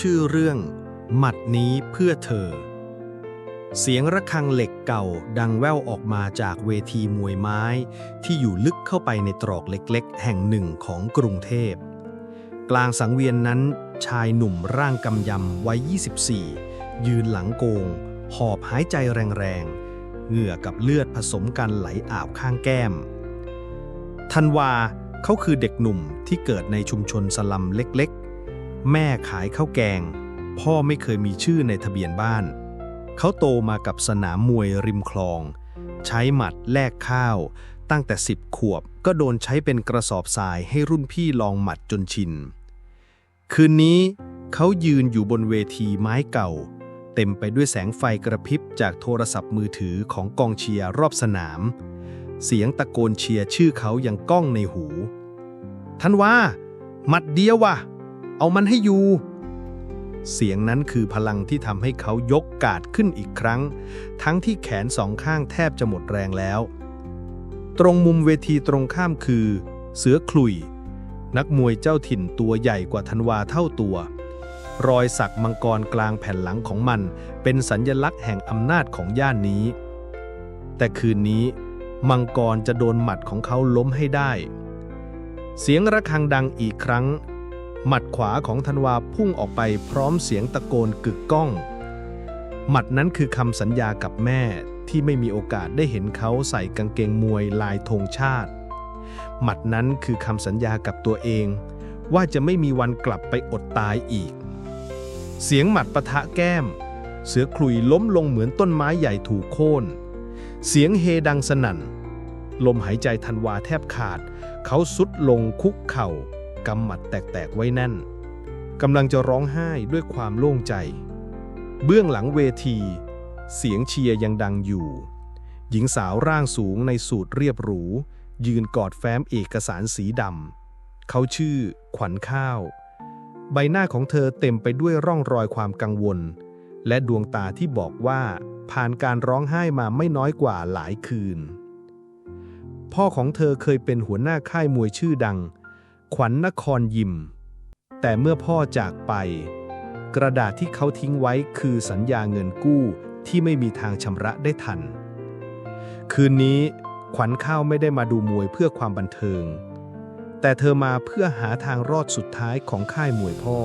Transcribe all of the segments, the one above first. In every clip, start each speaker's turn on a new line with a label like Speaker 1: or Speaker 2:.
Speaker 1: ชื่อเรื่อง หมัดนี้เพื่อเธอ เสียงระฆังเหล็กเก่าดังแว่วออกมาจากเวทีมวยไม้ ที่อยู่ลึกเข้าไปในตรอกเล็กๆ แห่งหนึ่งของกรุงเทพ กลางสังเวียนนั้นชายหนุ่มร่างกำยำวัย 24 ยืนหลังโกง หอบหายใจแรงๆ เหงื่อกับเลือดผสมกันไหลอาบข้างแก้ม ธันวาเขาคือเด็กหนุ่มที่เกิดในชุมชนสลัมเล็กๆ แม่ขายข้าวแกง พ่อไม่เคยมีชื่อในทะเบียนบ้าน เขาโตมากับสนามมวยริมคลอง ใช้หมัดแลกข้าว ตั้งแต่สิบขวบก็โดนใช้เป็นกระสอบทรายให้รุ่นพี่ลองหมัดจนชิน คืนนี้เขายืนอยู่บนเวทีไม้เก่า เต็มไปด้วยแสงไฟกระพริบจากโทรศัพท์มือถือของกองเชียร์รอบสนาม เสียงตะโกนเชียร์ชื่อเขายังก้องในหู ทันว่า หมัดเดียววะ เอามันให้อยู่ เสียงนั้นคือพลังที่ทำให้เขายกกาดขึ้นอีกครั้ง ทั้งที่แขนสองข้างแทบจะหมดแรงแล้ว ตรงมุมเวทีตรงข้ามคือ เสือคลุย นักมวยเจ้าถิ่นตัวใหญ่กว่าธันวาเท่าตัว รอยสักมังกรกลางแผ่นหลังของมัน เป็นสัญญลักษณ์แห่งอำนาจของย่านนี้ แต่คืนนี้มังกรจะโดนหมัดของเขาล้มให้ได้ เสียงระฆังดังอีกครั้ง หมัดขวาของธันวาพุ่งออกไปพร้อมเสียงตะโกนกึกก้อง หมัดนั้นคือคำสัญญากับแม่ที่ไม่มีโอกาสได้เห็นเขาใส่กางเกงมวยลายธงชาติ หมัดนั้นคือคำสัญญากับตัวเอง ว่าจะไม่มีวันกลับไปอดตายอีก เสียงหมัดปะทะแก้ม เสือคลุยล้มลงเหมือนต้นไม้ใหญ่ถูกโค่น เสียงเฮดังสนั่น ลมหายใจธันวาแทบขาด เขาสุดลงคุกเข่า กำหมัดแตกๆไว้แน่นกำลังจะร้องไห้ด้วยความโล่งใจ เบื้องหลังเวที เสียงเชียร์ยังดังอยู่ หญิงสาวร่างสูงในสูตรเรียบหรู ยืนกอดแฟ้มเอกสารสีดำเขาชื่อ ขวัญข้าว ใบหน้าของเธอเต็มไปด้วยร่องรอยความกังวล และดวงตาที่บอกว่า ผ่านการร้องไห้มาไม่น้อยกว่าหลายคืน พ่อของเธอเคยเป็นหัวหน้าค่ายมวยชื่อดัง ขวัญนครยิม แต่เมื่อพ่อจากไป กระดาษที่เขาทิ้งไว้คือสัญญาเงินกู้ที่ไม่มีทางชำระได้ทัน คืนนี้ขวัญข้าวไม่ได้มาดูมวยเพื่อความบันเทิง แต่เธอมาเพื่อหาทางรอดสุดท้ายของค่ายมวยพ่อ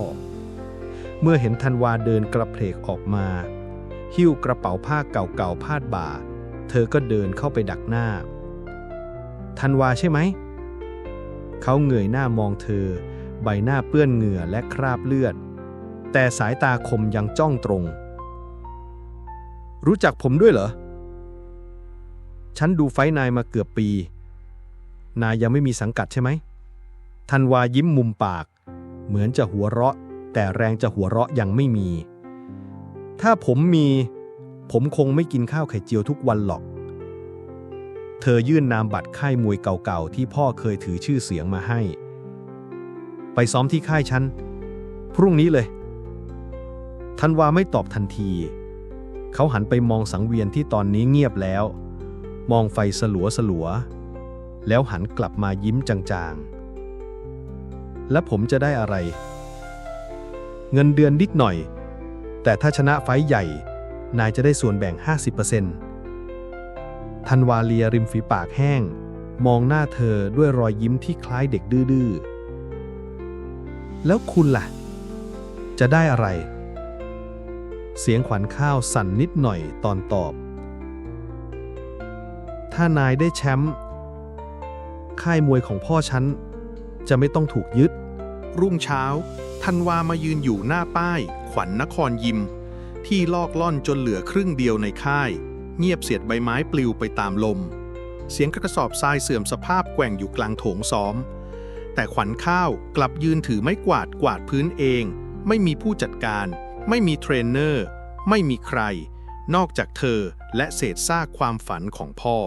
Speaker 1: เมื่อเห็นธันวาเดินกระเพลกออกมา หิ้วกระเป๋าผ้าเก่าๆพาดบ่า เธอก็เดินเข้าไปดักหน้าธันวาใช่ไหม เขาเงยหน้ามองเธอ ใบหน้าเปื้อนเหงื่อและคราบเลือด แต่สายตาคมยังจ้องตรง รู้จักผมด้วยเหรอ ฉันดูไฟนายมาเกือบปี นายยังไม่มีสังกัดใช่ไหมธันวายิ้มมุมปาก เหมือนจะหัวเราะ แต่แรงจะหัวเราะยังไม่มี ถ้าผมมี ผมคงไม่กินข้าวไข่เจียวทุกวันหรอก เธอยื่นนามบัตรค่ายมวยเก่าๆ ที่พ่อเคยถือชื่อเสียงมาให้ ไปซ้อมที่ค่ายฉัน พรุ่งนี้เลยธันวาไม่ตอบทันที เขาหันไปมองสังเวียนที่ตอนนี้เงียบแล้ว มองไฟสลัวสลัวๆแล้วหันกลับมายิ้มจางๆ และผมจะได้อะไร เงินเดือนนิดหน่อย แต่ถ้าชนะไฟใหญ่ นายจะได้ส่วนแบ่ง 50% ธันวาเลียริมฝีปากแห้ง มองหน้าเธอด้วยรอยยิ้มที่คล้ายเด็กดื้อแล้วคุณล่ะ จะได้อะไร เสียงขวัญข้าวสั่นนิดหน่อยตอนตอบ ถ้านายได้แชมป์ค่ายมวยของพ่อฉัน จะไม่ต้องถูกยึด
Speaker 2: รุ่งเช้าธันวามายืนอยู่หน้าป้าย ขวัญนครยิม ที่ลอกล่อนจนเหลือครึ่งเดียวในค่าย เงียบเสียดใบไม้ปลิวไปตามลม เสียงกระสอบทรายเสื่อมสภาพแกว่งอยู่กลางโถงซ้อม แต่ขวัญข้าวกลับยืนถือไม้กวาดกวาดพื้นเอง ไม่มีผู้จัดการ ไม่มีเทรนเนอร์ ไม่มีใคร นอกจากเธอและเศษซากความฝันของพ่อ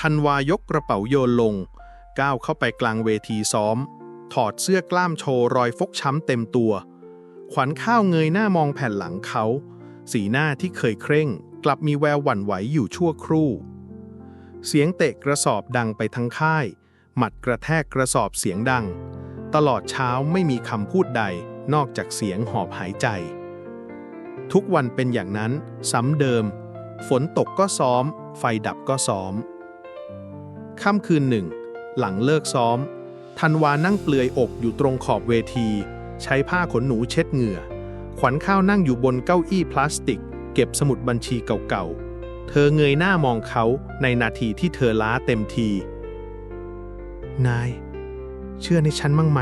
Speaker 2: ธันวายกกระเป๋าโยนลง ก้าวเข้าไปกลางเวทีซ้อม ถอดเสื้อกล้ามโชว์รอยฟกช้ำเต็มตัว ขวัญข้าวเงยหน้ามองแผ่นหลังเขา สีหน้าที่เคยเคร่ง กลับมีแววหวั่นไหวอยู่ชั่วครู่ เสียงเตะกระสอบดังไปทั้งค่าย หมัดกระแทกกระสอบเสียงดัง ตลอดเช้าไม่มีคำพูดใดนอกจากเสียงหอบหายใจ ทุกวันเป็นอย่างนั้น ซ้ำเดิม ฝนตกก็ซ้อม ไฟดับก็ซ้อม ค่ำคืนหนึ่ง หลังเลิกซ้อม ธันวานั่งเปลือยอกอยู่ตรงขอบเวที ใช้ผ้าขนหนูเช็ดเหงื่อ ขวัญข้าวนั่งอยู่บนเก้าอี้พลาสติก เก็บสมุดบัญชีเก่าๆ เธอเงยหน้ามองเขาในนาทีที่เธอล้าเต็มที นาย เชื่อในฉันมั้งไหม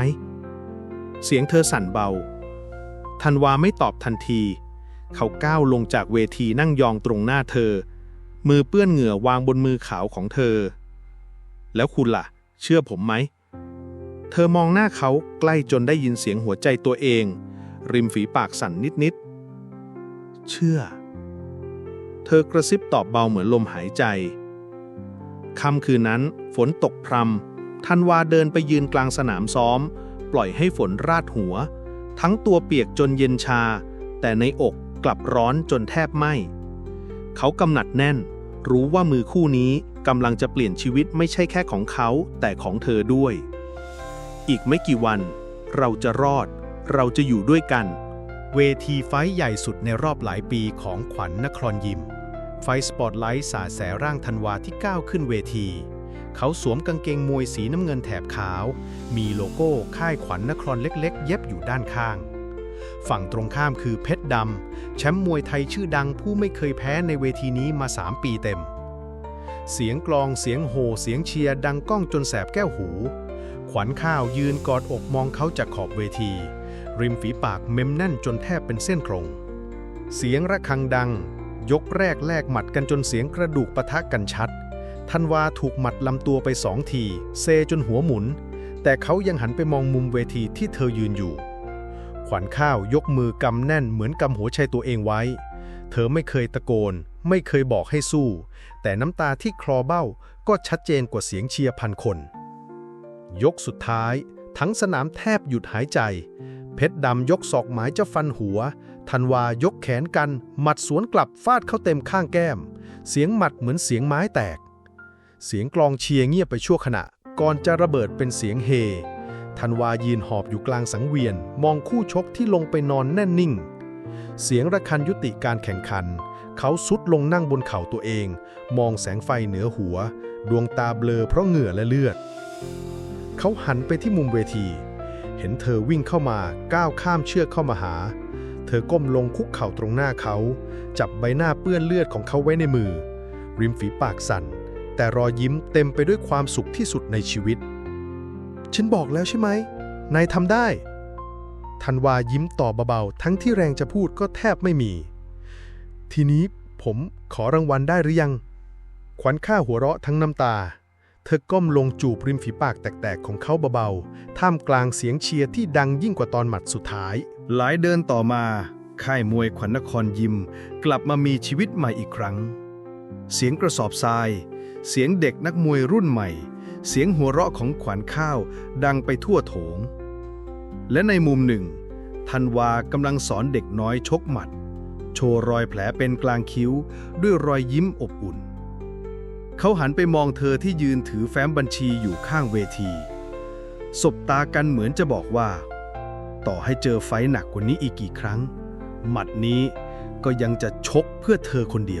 Speaker 2: เสียงเธอสั่นเบา ธันวาไม่ตอบทันที เขาก้าวลงจากเวทีนั่งยองตรงหน้าเธอ มือเปื้อนเหงื่อวางบนมือขาวของเธอ แล้วคุณล่ะ เชื่อผมไหม เธอมองหน้าเขาใกล้จนได้ยินเสียงหัวใจตัวเอง ริมฝีปากสั่นนิดๆเชื่อ เธอกระซิบตอบเบาเหมือนลมหายใจค่ำคืนนั้น ฝนตกพรำธันวาเดินไปยืนกลางสนามซ้อม ปล่อยให้ฝนราดหัว ทั้งตัวเปียกจนเย็นชา แต่ในอกกลับร้อนจนแทบไหม้เขากำหนัดแน่น รู้ว่ามือคู่นี้กำลังจะเปลี่ยนชีวิตไม่ใช่แค่ของเขา แต่ของเธอด้วย อีกไม่กี่วัน เราจะรอด เราจะอยู่ด้วยกัน
Speaker 1: เวทีไฟใหญ่สุดในรอบหลายปีของขวัญนครยิม ไฟสปอตไลท์สาแสร่างธันวาที่ก้าวขึ้นเวที เขาสวมกางเกงมวยสีน้ำเงินแถบขาว มีโลโก้ค่ายขวัญนครเล็กๆ เย็บอยู่ด้านข้าง ฝั่งตรงข้ามคือเพชรดำแชมป์มวยไทยชื่อดังผู้ไม่เคยแพ้ในเวทีนี้มา 3 ปีเต็ม เสียงกลองเสียงโห่เสียงเชียร์ดังก้องจนแสบแก้วหู ขวัญข้าวยืนกอดอกมองเขาจากขอบเวที ริมฝีปากเม้มแน่นจนแทบเป็นเส้นโครง เสียงระฆังดัง ยกแรกแลกหมัดกันจนเสียงกระดูกปะทะกันชัดทันวาถูกหมัดลำตัวไปสองที เซจนหัวหมุน แต่เขายังหันไปมองมุมเวทีที่เธอยืนอยู่ ขวัญข้าวยกมือกำแน่นเหมือนกำหัวใจตัวเองไว้ เธอไม่เคยตะโกน ไม่เคยบอกให้สู้ แต่น้ำตาที่คลอเบ้าก็ชัดเจนกว่าเสียงเชียร์พันคน ยกสุดท้าย ทั้งสนามแทบหยุดหายใจ เพชรดำยกศอกหมายจะฟันหัว ธันวายกแขนกัน หมัดสวนกลับฟาดเข้าเต็มข้างแก้ม เสียงหมัดเหมือนเสียงไม้แตก เสียงกลองเชียร์เงียบไปชั่วขณะ ก่อนจะระเบิดเป็นเสียงเฮ ธันวายืนหอบอยู่กลางสังเวียน มองคู่ชกที่ลงไปนอนแน่นนิ่ง เสียงระฆันยุติการแข่งขัน เขาสุดลงนั่งบนเข่าตัวเอง มองแสงไฟเหนือหัว ดวงตาเบลอเพราะเหงื่อและเลือด เขาหันไปที่มุมเวที ห็นเธอวิ่งเข้ามาก้าวข้ามเชือกเข้ามาหา เธอก้มลงคุกเข่าตรงหน้าเขา จับใบหน้าเปื้อนเลือดของเขาไว้ในมือ ริมฝีปากสั่น แต่รอยยิ้มเต็มไปด้วยความสุขที่สุดในชีวิต ฉันบอกแล้วใช่ไหมนายทำได้ธันวายิ้มต่อเบาๆ ทั้งที่แรงจะพูดก็แทบไม่มี ทีนี้ผมขอรางวัลได้หรือยัง ขวัญข้าหัวเราะทั้งน้ำตา เธอก้มลงจูบริมฝีปากแตกๆของเขาเบาๆ ท่ามกลางเสียงเชียร์ที่ดังยิ่งกว่าตอนหมัดสุดท้าย หลายเดือนต่อมา ค่ายมวยขวัญนครยิม กลับมามีชีวิตใหม่อีกครั้ง เสียงกระสอบทราย เสียงเด็กนักมวยรุ่นใหม่ เสียงหัวเราะของขวัญข้าวดังไปทั่วโถง และในมุมหนึ่งธันวากำลังสอนเด็กน้อยชกหมัด โชว์รอยแผลเป็นกลางคิ้วด้วยรอยยิ้มอบอุ่น เขาหันไปมองเธอที่ยืนถือแฟ้มบัญชีอยู่ข้างเวที สบตากันเหมือนจะบอกว่า ต่อให้เจอไฟหนักกว่านี้อีกกี่ครั้ง หมัดนี้ก็ยังจะชกเพื่อเธอคนเดียว